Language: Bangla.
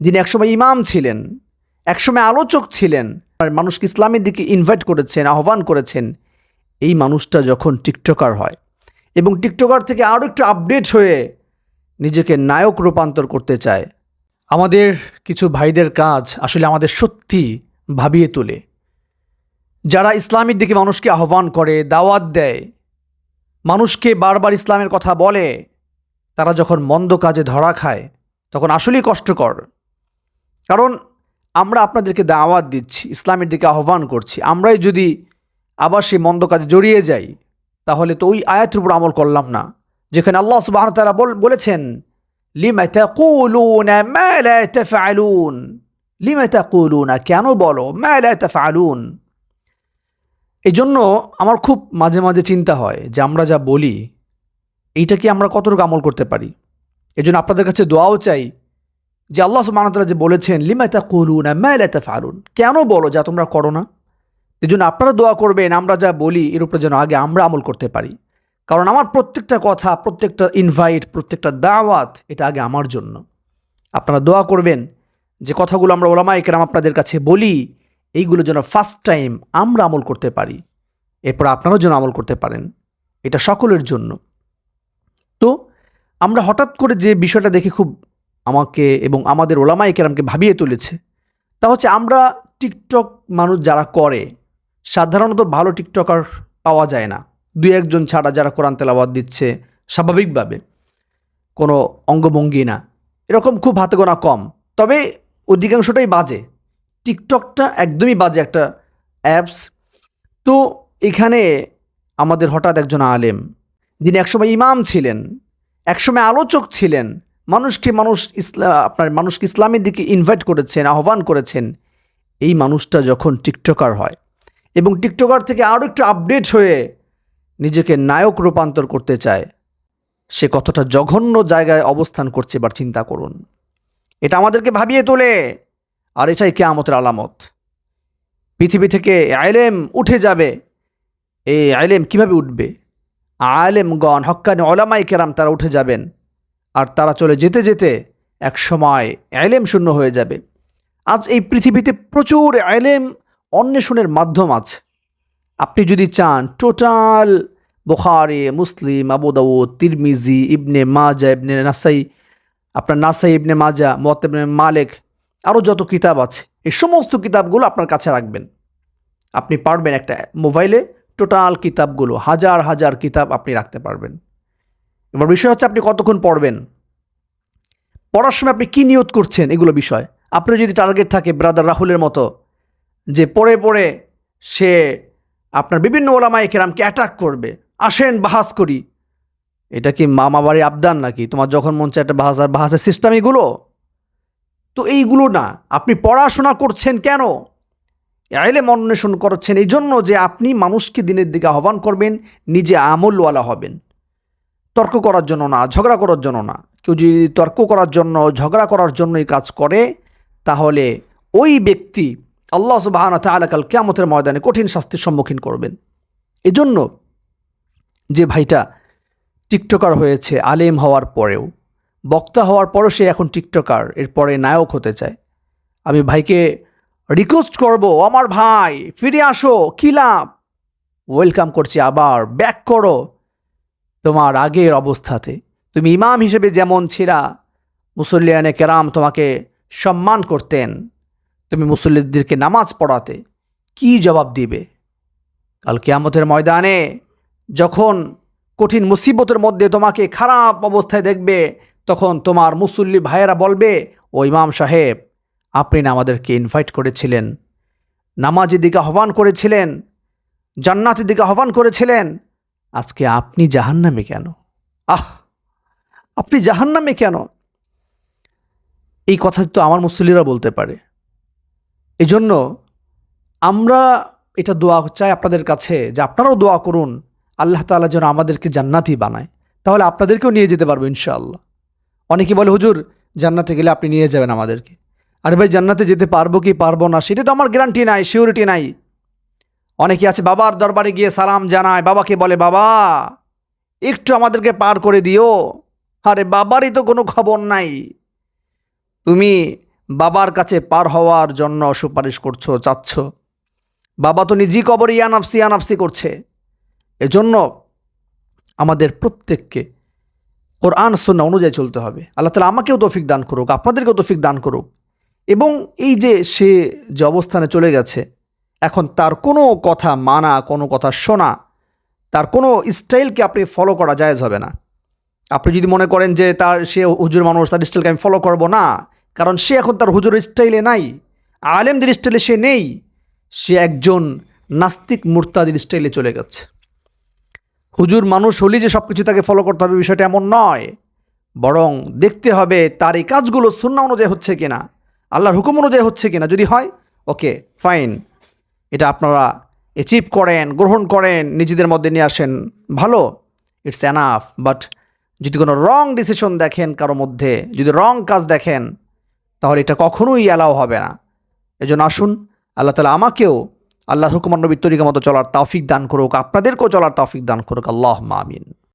যিনি একসময় ইমাম ছিলেন, একসময় আলোচক ছিলেন, আর মানুষকে ইসলামের দিকে ইনভাইট করেছেন, আহ্বান করেছেন, এই মানুষটা যখন টিকটকার হয় এবং টিকটকার থেকে আরও একটু আপডেট হয়ে নিজেকে নায়ক রূপান্তর করতে চায়, আমাদের কিছু ভাইদের কাজ আসলে আমাদের সত্যি ভাবিয়ে তোলে। যারা ইসলামের দিকে মানুষকে আহ্বান করে, দাওয়াত দেয়, মানুষকে বারবার ইসলামের কথা বলে, তারা যখন মন্দ কাজে ধরা খায়, তখন আসলেই কষ্টকর। কারণ আমরা আপনাদেরকে দাওয়াত দিচ্ছি, ইসলামের দিকে আহ্বান করছি। আমরাই যদি আবার সেই মন্দ কাজে জড়িয়ে যাই, তাহলে তো ওই আয়াতের উপর আমল করলাম না। যেখানে আল্লাহ সুবাহ তারা বলেছেন কেন বলো? তাফআলুন। এই জন্য আমার খুব মাঝে মাঝে চিন্তা হয় যে আমরা যা বলি, এইটা কি আমরা কতটুকু আমল করতে পারি? এই জন্য আপনাদের কাছে দোয়াও চাই যে আল্লাহ সুবাহতাল্লাহ যে বলেছেন লিমাতা করুন ম্যালাতা ফারুন কেন বলো যা তোমরা করো না? এই জন্য আপনারা দোয়া করবেন, আমরা যা বলি, এর উপরে যেন আগে আমরা আমল করতে পারি। কারণ আমার প্রত্যেকটা কথা, প্রত্যেকটা ইনভাইট প্রত্যেকটা দাওয়াত, এটা আগে আমার জন্য। আপনারা দোয়া করবেন যে কথাগুলো আমরা ওলামাই কেরাম আপনাদের কাছে বলি, এইগুলো যেন ফার্স্ট টাইম আমরা আমল করতে পারি। এরপর আপনারাও যেন আমল করতে পারেন। এটা সকলের জন্য। তো, আমরা হঠাৎ করে যে বিষয়টা দেখে খুব আমাকে এবং আমাদের ওলামাই কেরামকে ভাবিয়ে তুলেছে। তা হচ্ছে আমরা টিকটক মানুষ যারা করে, সাধারণত ভালো টিকটকার পাওয়া যায় না। দুই একজন ছাড়া যারা কোরআন তেলাবাদ দিচ্ছে, স্বাভাবিকভাবে কোনো অঙ্গভঙ্গি না। এরকম খুব হাতে গোনা কম। তবে অধিকাংশটাই বাজে। টিকটকটা একদমই বাজে একটা অ্যাপস। তো এখানে আমাদের হঠাৎ একজন আলেম, যিনি একসময় ইমাম ছিলেন, একসময় আলোচক ছিলেন মানুষকে মানুষ ইসলাম আপনার মানুষকে ইসলামের দিকে ইনভাইট করেছেন, আহ্বান করেছেন, এই মানুষটা যখন টিকটকার হয় এবং টিকটকার থেকে আরও একটু আপডেট হয়ে নিজেকে নায়ক রূপান্তর করতে চায়, সে কতটা জঘন্য জায়গায় অবস্থান করছে এবার চিন্তা করুন। এটা আমাদেরকে ভাবিয়ে তোলে, আর এটাই কেয়ামতের আলামত। পৃথিবী থেকে আইলেম উঠে যাবে, এই আইলেম কীভাবে উঠবে? আলেমগণ, হক্কানি ওলামাই কেরাম তারা উঠে যাবেন। আর তারা চলে যেতে যেতে এক সময় আইলেম শূন্য হয়ে যাবে। আজ এই পৃথিবীতে প্রচুর আইলেম অন্বেষণের মাধ্যম আছে। আপনি যদি চান, টোটাল বুখারি, মুসলিম আবুদাউদ তিরমিজি, ইবনে মাজা ইবনে নাসাই, আপনার নাসাই, ইবনে মাজা মত ইবনে মালেক, আরও যত কিতাব আছে, এই সমস্ত কিতাবগুলো আপনার কাছে রাখবেন। আপনি পারবেন একটা মোবাইলে টোটাল কিতাবগুলো, হাজার হাজার কিতাব আপনি রাখতে পারবেন। এবার বিষয় হচ্ছে আপনি কতক্ষণ পড়বেন? পড়ার সময় আপনি কী নিয়ত করছেন? এগুলো বিষয়। আপনার যদি টার্গেট থাকে ব্রাদার রাহুলের মতো, যে পড়ে পড়ে সে আপনার বিভিন্ন ওলামাই কেরামকে অ্যাটাক করবে। আসেন বাহাস করি। এটা কি মামা বাড়ি আবদান নাকি? তোমার যখন মন চায় একটা বাহাসার বাহাসের সিস্টেম এগুলো? তো এইগুলো না। আপনি পড়াশোনা করছেন কেন? আইলে অন্বেষণ করছেন। এই জন্য যে আপনি মানুষকে দিনের দিকে আহ্বান করবেন, নিজে আমলওয়ালা হবেন। তর্ক করার জন্য না, ঝগড়া করার জন্য না। কেউ যদি তর্ক করার জন্য, ঝগড়া করার জন্য এই কাজ করে, তাহলে ওই ব্যক্তি আল্লাহ সুবাহান তালাকাল কেয়ামতের ময়দানে কঠিন শাস্তির সম্মুখীন করবেন। এজন্য যে ভাইটা টিকটকার হয়েছে, আলেম হওয়ার পরেও, বক্তা হওয়ার পরও সে এখন টিকটকার, এরপরে নায়ক হতে চায়। আমি ভাইকে রিকোয়েস্ট করব আমার ভাই, ফিরে আসো, কী লাভ? ওয়েলকাম করছি আবার ব্যাক করো। তোমার আগের অবস্থাতে। তুমি ইমাম হিসেবে যেমন ছিলা, মুসল্লিয়ানে কেরাম তোমাকে সম্মান করতেন। তুমি মুসল্লিদেরকে নামাজ পড়াতে কি জবাব দিবে? কাল কেয়ামতের ময়দানে যখন কঠিন মুসিবতের মধ্যে তোমাকে খারাপ অবস্থায় দেখবে, তখন তোমার মুসল্লি ভাইয়েরা বলবে, ও ইমাম সাহেব, আপনি না আমাদেরকে ইনভাইট করেছিলেন। নামাজের দিকে আহ্বান করেছিলেন, জান্নাতের দিকে আহ্বান করেছিলেন আজকে আপনি জাহান্নামে কেন? আহ, আপনি জাহান্নামে কেন? এই কথা তো আমার মুসল্লিরা বলতে পারে। এজন্য আমরা এটা দোয়া চাই আপনাদের কাছে যে আপনারাও দোয়া করুন, আল্লাহ তাআলা যেন আমাদেরকে জান্নাতি বানায়। তাহলে আপনাদেরকেও নিয়ে যেতে পারব ইনশাআল্লাহ। অনেকে বলে, হুজুর, জান্নাতে গেলে আপনি নিয়ে যাবেন আমাদেরকে। আরে ভাই, জান্নাতে যেতে পারব কি পারব না, সেটা তো আমার গ্যারান্টি নাই সিউরিটি নাই। অনেকে আছে, বাবার দরবারে গিয়ে সালাম জানায়, বাবাকে বলে, বাবা, একটু আমাদেরকে পার করে দিও। আরে, বাবারই তো কোনো খবর নাই। তুমি বাবার কাছে পার হওয়ার জন্য সুপারিশ করছ, চাচ্ছ। বাবা তো নিজেই কবর ইয়ানাফসি ইয়ানাফসি করছে। এজন্য আমাদের প্রত্যেককে কোরআন সন্না অনুযায়ী চলতে হবে। আল্লাহ তালা আমাকেও তৌফিক দান করুক, আপনাদেরকেও তৌফিক দান করুক। এবং এই যে সে যে অবস্থানে চলে গেছে এখন তার কোনো কথা মানা, কোনো কথা শোনা, তার কোনো স্টাইলকে আপনি ফলো করা জায়েজ হবে না। আপনি যদি মনে করেন যে তার, সে হুজুর মানুষ, তার স্টাইলকে আমি ফলো করব না, কারণ সে এখন তার হুজুরের স্টাইলে নাই, আলেমদের স্টাইলে সে নেই, সে একজন নাস্তিক মুরতাদের স্টাইলে চলে গেছে। হুজুর মানুষ হলেই যে সব কিছু তাকে ফলো করতে হবে বিষয়টা এমন নয়, বরং দেখতে হবে তার এই কাজগুলো সুন্না অনুযায়ী হচ্ছে কিনা, আল্লাহর হুকুম অনুযায়ী হচ্ছে কিনা। যদি হয় ওকে ফাইন এটা আপনারা অ্যাচিভ করেন, গ্রহণ করেন, নিজেদের মধ্যে নিয়ে আসেন, ভালো ইটস অ্যানাফ বাট যদি কোনো রং ডিসিশন দেখেন কারও মধ্যে, যদি রং কাজ দেখেন, তাহলে এটা কখনোই অ্যালাও হবে না। এজন্য আসুন, আল্লাহ তালা আমাকেও আল্লাহ হুকুমান নবীর তরিকা মতো চলার তাফিক দান করুক, আপনাদেরকেও চলার তাফিক দান করুক। আল্লাহ মামিন